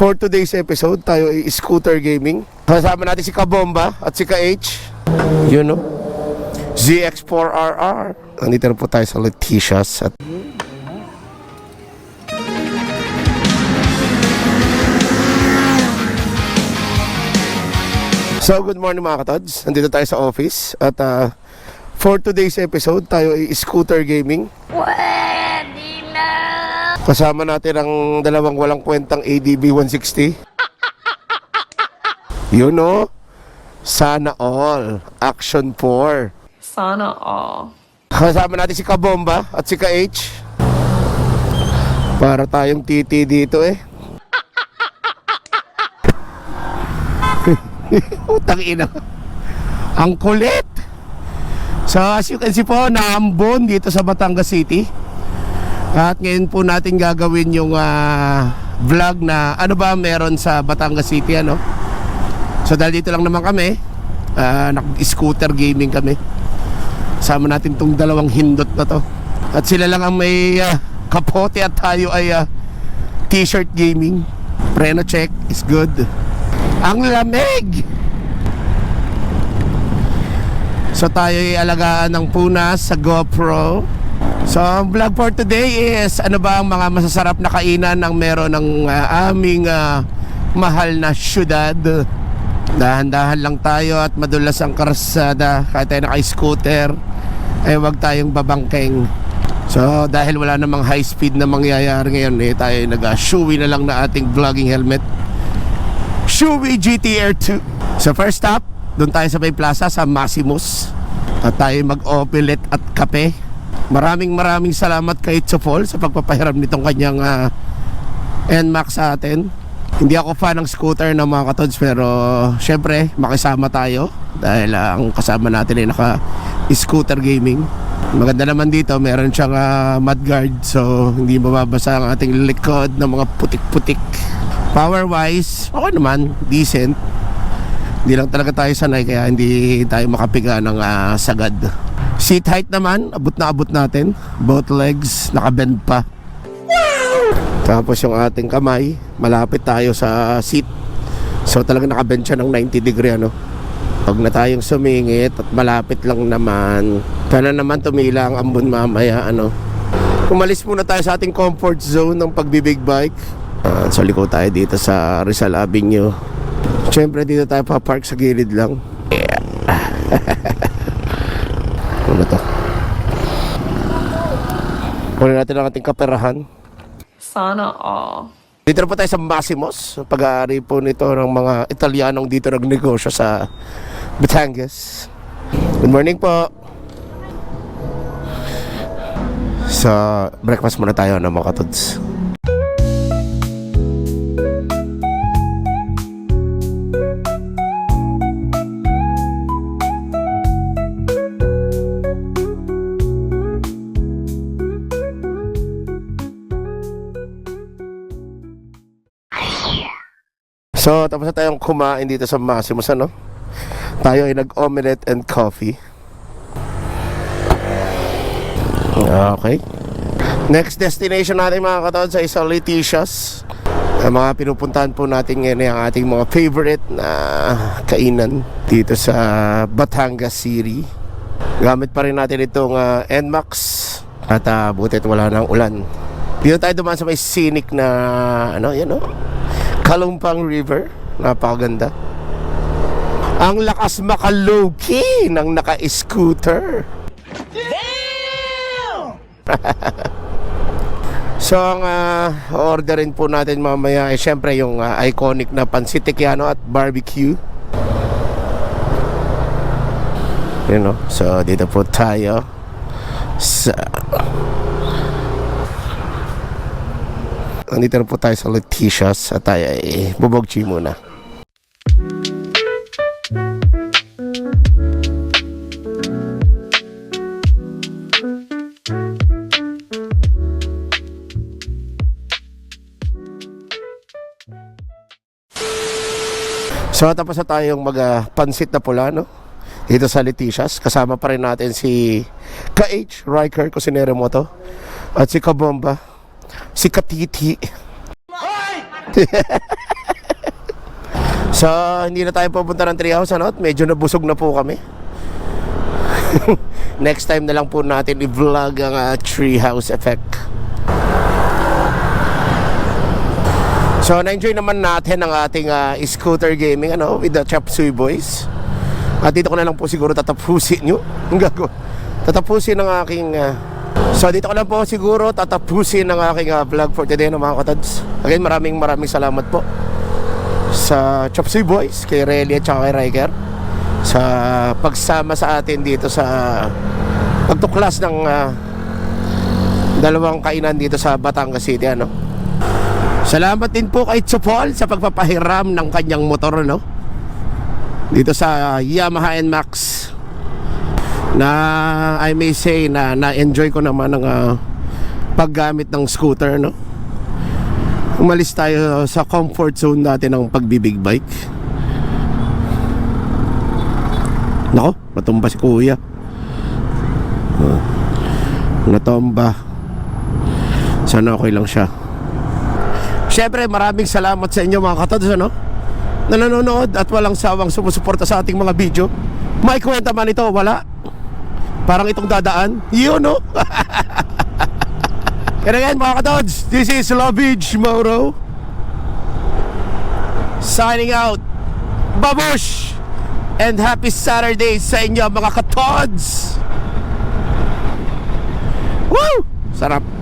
For today's episode, tayo ay scooter gaming. Kasama natin si Kabomba at si Ka-H. You know, ZX4RR. Nandito na po tayo sa Letitia's at So, good morning mga katods. Nandito tayo sa office at ah, for today's episode, tayo ay scooter gaming. Na! Kasama natin ang dalawang walang kwentang ADB 160. You know, sana all. Action 4. Sana all. Kasama natin si Kabomba at si Ka-H. Para tayong titi dito eh. Utang ina. Ang kulit. So as you can see po, naambon dito sa Batangas City. At ngayon po natin gagawin yung ah, vlog na ano ba meron sa Batangas City ano. So dahil dito lang naman kami, ah, nag-scooter gaming kami. Sama natin tong dalawang hindot na to. At sila lang ang may ah, kapote at tayo ay ah, t-shirt gaming. Preno check is good. Ang lamig! So tayo ay alagaan ng punas sa GoPro. So ang vlog for today is ano ba ang mga masasarap na kainan ang meron ng ah, aming ah, mahal na syudad. Dahan-dahan lang tayo at madulas ang karsada kahit tayo naka-scooter eh wag tayong babangkeng. So dahil wala namang high speed na mangyayari ngayon eh tayo nag-showy na lang na ating vlogging helmet. Showy GTR 2. So first stop, doon tayo sa Bay Plaza sa Maximus. At tayo mag-omelette at kape. Maraming maraming salamat kay Chofol sa pagpapahiram nitong kanyang ah, NMAX sa atin. Hindi ako fan ng scooter ng mga katods pero syempre makisama tayo dahil ah, ang kasama natin ay naka scooter gaming. Maganda naman dito, meron siyang ah, mudguard so hindi mababasa ang ating likod ng mga putik-putik. Power wise, okay naman, decent. Hindi lang talaga tayo sanay kaya hindi tayo makapiga ng ah, sagad. Seat height naman, abot na abot natin. Both legs, nakabend pa. Tapos yung ating kamay, malapit tayo sa seat. So talaga nakabend siya ng 90 degree ano. Huwag na tayong sumingit at malapit lang naman. Sana naman tumila ang ambon mamaya ano. Umalis muna tayo sa ating comfort zone ng pagbibig bike. Ah, so liko tayo dito sa Rizal Avenue. Siyempre dito tayo papark sa gilid lang. Yeah. ano to? Kunin natin ang ating kaperahan. Sana all. Dito na po tayo sa Massimos. Pag-aari po nito ng mga Italianong dito nagnegosyo sa Batangas. Good morning po. Sa breakfast muna tayo ng mga katods. So, tapos na tayong kumain dito sa Massimos, ano? Tayo ay nag-omelette and coffee. Okay. Next destination natin mga katawad sa isang Letitia's. Ang mga pinupuntahan po natin ngayon ay ang ating mga favorite na kainan dito sa Batangas City. Gamit pa rin natin itong uh, NMAX at uh, butit wala nang ulan. Dito tayo dumaan sa may scenic na ano, yan oh. Kalumpang River. Napakaganda. Ang lakas makalow-key ng naka-scooter. so, ang ah, orderin po natin mamaya ay syempre yung ah, iconic na pansit Tiquiano at barbecue. You know, so dito po tayo sa Nandito na po tayo sa Letitia's at tayo ay bubogchi muna. So tapos na tayong mag ah, pansit na pula no? Dito sa Letitia's Kasama pa rin natin si Ka-H Riker Kusinero mo to At si Kabomba Si Katiti So, hindi na tayo pupunta ng treehouse, ano? At Medyo nabusog na po kami. Next time na lang po natin i-vlog ang ah, treehouse effect. So, na-enjoy naman natin ang ating ah, scooter gaming, ano? With the Chop Suey Boys. At dito ko na lang po siguro tatapusin nyo. Ang gago. Tatapusin ang aking... ah, so dito ko lang po siguro tatapusin ang aking ah, vlog for today no, mga katods. Again, maraming maraming salamat po sa Chopsy Boys, kay Relly at kay Riker sa pagsama sa atin dito sa pagtuklas ng ah, dalawang kainan dito sa Batangas City ano. Salamat din po kay Chopol sa pagpapahiram ng kanyang motor no dito sa Yamaha NMAX na I may say na na-enjoy ko naman ang ah, paggamit ng scooter no? Umalis tayo sa comfort zone natin ng pagbibig bike. Nako natumba si kuya. Ah, natomba sana okay lang siya. Siyempre maraming salamat sa inyo mga katods ano? Na nanonood at walang sawang sumusuporta sa ating mga video. May kwenta man ito, wala. Parang itong dadaan. Yun, no? And again, mga katods, this is Lovage Moro. Signing out. Babush! And happy Saturday sa inyo, mga katods! Woo! Sarap.